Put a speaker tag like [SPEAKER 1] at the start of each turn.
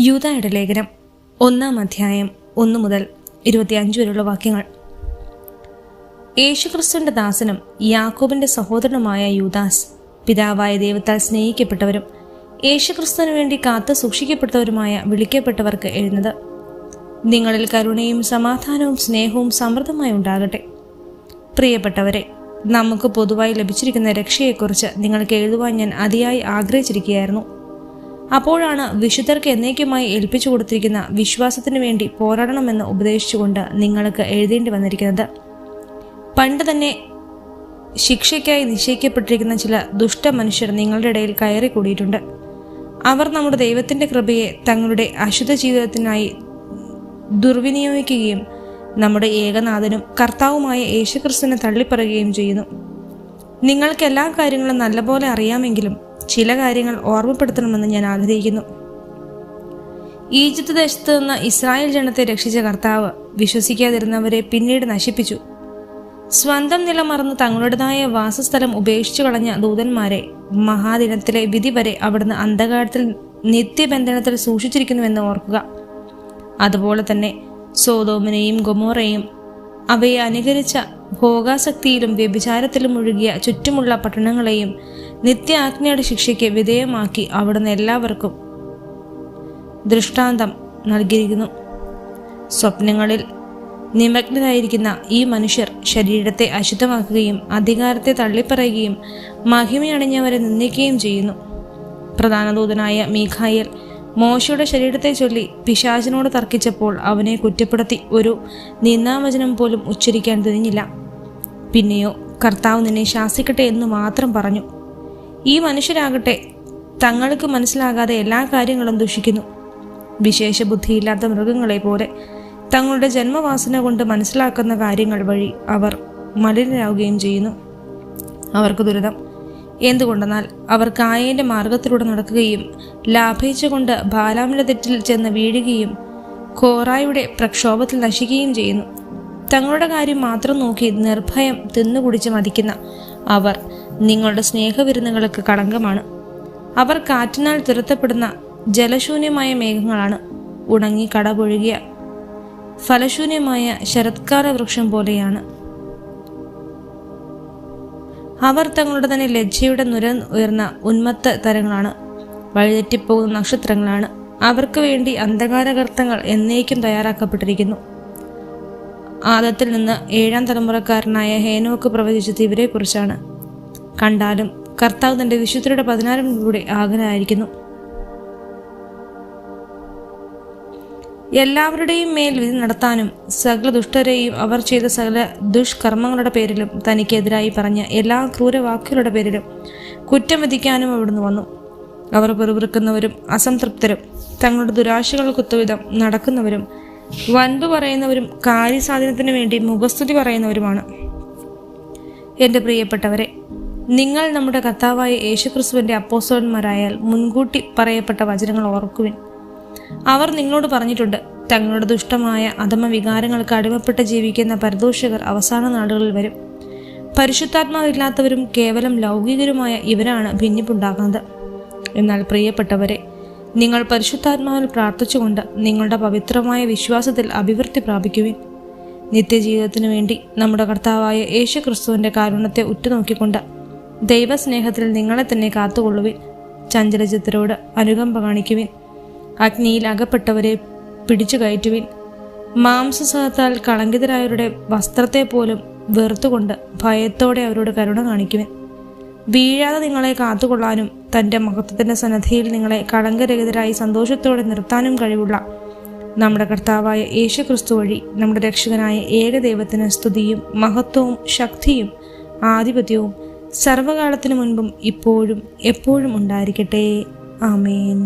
[SPEAKER 1] യൂതായുടെ ലേഖനം ഒന്നാം അധ്യായം ഒന്നു മുതൽ ഇരുപത്തിയഞ്ച് വരെയുള്ള വാക്യങ്ങൾ. യേശുക്രിസ്തുവിന്റെ ദാസനും യാക്കോബിന്റെ സഹോദരനുമായ യൂദാസ് പിതാവായ ദൈവത്താൽ സ്നേഹിക്കപ്പെട്ടവരും യേശുക്രിസ്തുവിന് വേണ്ടി കാത്തു സൂക്ഷിക്കപ്പെട്ടവരുമായ വിളിക്കപ്പെട്ടവർക്ക് എഴുന്നത് നിങ്ങളിൽ കരുണയും സമാധാനവും സ്നേഹവും സമൃദ്ധമായി ഉണ്ടാകട്ടെ. പ്രിയപ്പെട്ടവരെ നമുക്ക് പൊതുവായി ലഭിച്ചിരിക്കുന്ന രക്ഷയെക്കുറിച്ച് നിങ്ങൾക്ക് എഴുതുവാൻ ഞാൻ അതിയായി ആഗ്രഹിച്ചിരിക്കുകയായിരുന്നു. അപ്പോഴാണ് വിശുദ്ധർക്ക് എന്നേക്കുമായി ഏൽപ്പിച്ചു കൊടുത്തിരിക്കുന്ന വിശ്വാസത്തിനു വേണ്ടി പോരാടണമെന്ന് ഉപദേശിച്ചുകൊണ്ട് നിങ്ങൾക്ക് എഴുതേണ്ടി വന്നിരിക്കുന്നത്. പണ്ട് തന്നെ ശിക്ഷയ്ക്കായി നിശ്ചയിക്കപ്പെട്ടിരിക്കുന്ന ചില ദുഷ്ട മനുഷ്യർ നിങ്ങളുടെ ഇടയിൽ കയറി കൂടിയിട്ടുണ്ട് അവർ നമ്മുടെ ദൈവത്തിന്റെ കൃപയെ തങ്ങളുടെ അശുദ്ധ ജീവിതത്തിനായി ദുർവിനിയോഗിക്കുകയും നമ്മുടെ ഏകനാഥനും കർത്താവുമായ യേശുക്രിസ്തുവിനെ തള്ളിപ്പറയുകയും ചെയ്യുന്നു. നിങ്ങൾക്ക് എല്ലാ കാര്യങ്ങളും നല്ലപോലെ അറിയാമെങ്കിലും ചില കാര്യങ്ങൾ ഓർമ്മപ്പെടുത്തണമെന്ന് ഞാൻ ആഗ്രഹിക്കുന്നു. ഈജിപ്ത് ദേശത്ത് നിന്ന് ഇസ്രായേൽ ജനത്തെ രക്ഷിച്ച കർത്താവ് വിശ്വസിക്കാതിരുന്നവരെ പിന്നീട് നശിപ്പിച്ചു. സ്വന്തം നില മറന്ന് തങ്ങളുടേതായ വാസസ്ഥലം ഉപേക്ഷിച്ചു കളഞ്ഞ ദൂതന്മാരെ മഹാദിനത്തിലെ വിധി വരെ അവിടുന്ന് അന്ധകാരത്തിൽ നിത്യബന്ധനത്തിൽ സൂക്ഷിച്ചിരിക്കുന്നുവെന്ന് ഓർക്കുക. അതുപോലെ തന്നെ സോതോമിനെയും ഗൊമോറയും അവയെ അനുകരിച്ച ഭോഗാസക്തിയിലും വ്യഭിചാരത്തിലും ഒഴുകിയ ചുറ്റുമുള്ള പട്ടണങ്ങളെയും നിത്യ ആജ്ഞയുടെ ശിക്ഷയ്ക്ക് വിധേയമാക്കി അവിടുന്ന് എല്ലാവർക്കും ദൃഷ്ടാന്തം നൽകിയിരിക്കുന്നു. സ്വപ്നങ്ങളിൽ നിമഗ്നരായിരിക്കുന്ന ഈ മനുഷ്യർ ശരീരത്തെ അശുദ്ധമാക്കുകയും അധികാരത്തെ തള്ളിപ്പറയുകയും മഹിമയണിഞ്ഞവരെ നിന്ദിക്കുകയും ചെയ്യുന്നു. പ്രധാന ദൂതനായ മീഖായൽ മോശയുടെ ശരീരത്തെ ചൊല്ലി പിശാചിനോട് തർക്കിച്ചപ്പോൾ അവനെ കുറ്റപ്പെടുത്തി ഒരു നിന്ദാവചനം പോലും ഉച്ചരിക്കാൻ തുനിഞ്ഞില്ല പിന്നെയോ കർത്താവ് നിന്നെ ശാസിക്കട്ടെ എന്ന് മാത്രം പറഞ്ഞു. ഈ മനുഷ്യരാകട്ടെ തങ്ങൾക്ക് മനസ്സിലാകാതെ എല്ലാ കാര്യങ്ങളും ദുഷിക്കുന്നു. വിശേഷ ബുദ്ധിയില്ലാത്ത മൃഗങ്ങളെ പോലെ തങ്ങളുടെ ജന്മവാസന കൊണ്ട് മനസ്സിലാക്കുന്ന കാര്യങ്ങൾ വഴി അവർ മലിനരാകുകയും ചെയ്യുന്നു. അവർക്ക് ദുരിതം. എന്തുകൊണ്ടെന്നാൽ അവർ കായേന്റെ മാർഗത്തിലൂടെ നടക്കുകയും ലാഭിച്ചുകൊണ്ട് കൊണ്ട് ബാലാമിന്റെ തെറ്റിൽ ചെന്ന് വീഴുകയും കോറായുടെ പ്രക്ഷോഭത്തിൽ നശിക്കുകയും ചെയ്യുന്നു. തങ്ങളുടെ കാര്യം മാത്രം നോക്കി നിർഭയം തിന്നുകുടിച്ച് മതിക്കുന്ന അവർ നിങ്ങളുടെ സ്നേഹവിരുന്നുകൾക്ക് കളങ്കമാണ്. അവർ കാറ്റിനാൽ തുരത്തപ്പെടുന്ന ജലശൂന്യമായ മേഘങ്ങളാണ് ഉണങ്ങി കടപൊഴുകിയ ഫലശൂന്യമായ ശരത്കാല വൃക്ഷം പോലെയാണ്. അവർ തങ്ങളുടെ തന്നെ ലജ്ജയുടെ നുര ഉയർന്ന ഉന്മത്ത തരങ്ങളാണ് വഴിതെറ്റിപ്പോകുന്ന നക്ഷത്രങ്ങളാണ്. അവർക്ക് വേണ്ടി അന്ധകാരകർത്തങ്ങൾ എന്നേക്കും തയ്യാറാക്കപ്പെട്ടിരിക്കുന്നു. ആദത്തിൽ നിന്ന് ഏഴാം തലമുറക്കാരനായ ഹേനോക്ക് പ്രവചിച്ചത് ഇവരെക്കുറിച്ചാണ്. കണ്ടാലും കർത്താവ് തന്റെ വിശുദ്ധരുടെ പതിനാറിലൂടെ ആകനായിരിക്കുന്നു എല്ലാവരുടെയും മേൽ വിധി നടത്താനും സകല ദുഷ്ടരെയും അവർ ചെയ്ത സകല ദുഷ്കർമ്മങ്ങളുടെ പേരിലും തനിക്കെതിരായി പറഞ്ഞ എല്ലാ ക്രൂരവാക്കുകളുടെ പേരിലും കുറ്റം വിധിക്കാനും അവിടുന്ന് വന്നു. അവർ പെറുപിറുക്കുന്നവരും അസംതൃപ്തരും തങ്ങളുടെ ദുരാശകൾ കുത്തുവിധം നടക്കുന്നവരും വൻപ് പറയുന്നവരും കാര്യസാധനത്തിന് വേണ്ടി മുഖസ്തുതി പറയുന്നവരുമാണ്. എന്റെ പ്രിയപ്പെട്ടവരെ നിങ്ങൾ നമ്മുടെ കർത്താവായ യേശുക്രിസ്തുവിന്റെ അപ്പോസ്തലന്മാരായാൽ മുൻകൂട്ടി പറയപ്പെട്ട വചനങ്ങൾ ഓർക്കുവിൻ. അവർ നിങ്ങളോട് പറഞ്ഞിട്ടുണ്ട് തങ്ങളുടെ ദുഷ്ടമായ അധമ വികാരങ്ങൾക്ക് അടിമപ്പെട്ട് ജീവിക്കുന്ന പരിദോഷകർ അവസാന നാടുകളിൽ വരും. പരിശുദ്ധാത്മാവില്ലാത്തവരും കേവലം ലൗകികരുമായ ഇവരാണ് ഭിന്നിപ്പുണ്ടാകുന്നത് എന്നാൽ പ്രിയപ്പെട്ടവരെ നിങ്ങൾ പരിശുദ്ധാത്മാവിൽ പ്രാർത്ഥിച്ചുകൊണ്ട് നിങ്ങളുടെ പവിത്രമായ വിശ്വാസത്തിൽ അഭിവൃദ്ധി പ്രാപിക്കുവിൻ. നിത്യജീവിതത്തിനു വേണ്ടി നമ്മുടെ കർത്താവായ യേശു ക്രിസ്തുവിന്റെ കാരുണ്യത്തെ ഉറ്റുനോക്കിക്കൊണ്ട് ദൈവസ്നേഹത്തിൽ നിങ്ങളെ തന്നെ കാത്തുകൊള്ളുവിൻ. ചഞ്ചലചിത്തരോട് അനുകമ്പ കാണിക്കുവിൻ. അഗ്നിയിൽ അകപ്പെട്ടവരെ പിടിച്ചു കയറ്റുവിൻ. മാംസസഹത്താൽ കളങ്കിതരായവരുടെ വസ്ത്രത്തെ പോലും വെറുത്തുകൊണ്ട് ഭയത്തോടെ അവരോട് കരുണ കാണിക്കുവിൻ. വീഴാതെ നിങ്ങളെ കാത്തുകൊള്ളാനും തന്റെ മഹത്വത്തിന്റെ സന്നദ്ധിയിൽ നിങ്ങളെ കളങ്കരഹിതരായി സന്തോഷത്തോടെ നിർത്താനും കഴിവുള്ള നമ്മുടെ കർത്താവായ യേശു ക്രിസ്തു വഴി നമ്മുടെ രക്ഷകനായ ഏകദൈവത്തിന് സ്തുതിയും മഹത്വവും ശക്തിയും ആധിപത്യവും സർവകാലത്തിനു മുൻപും ഇപ്പോഴും എപ്പോഴും ഉണ്ടായിരിക്കട്ടെ. ആമേൻ.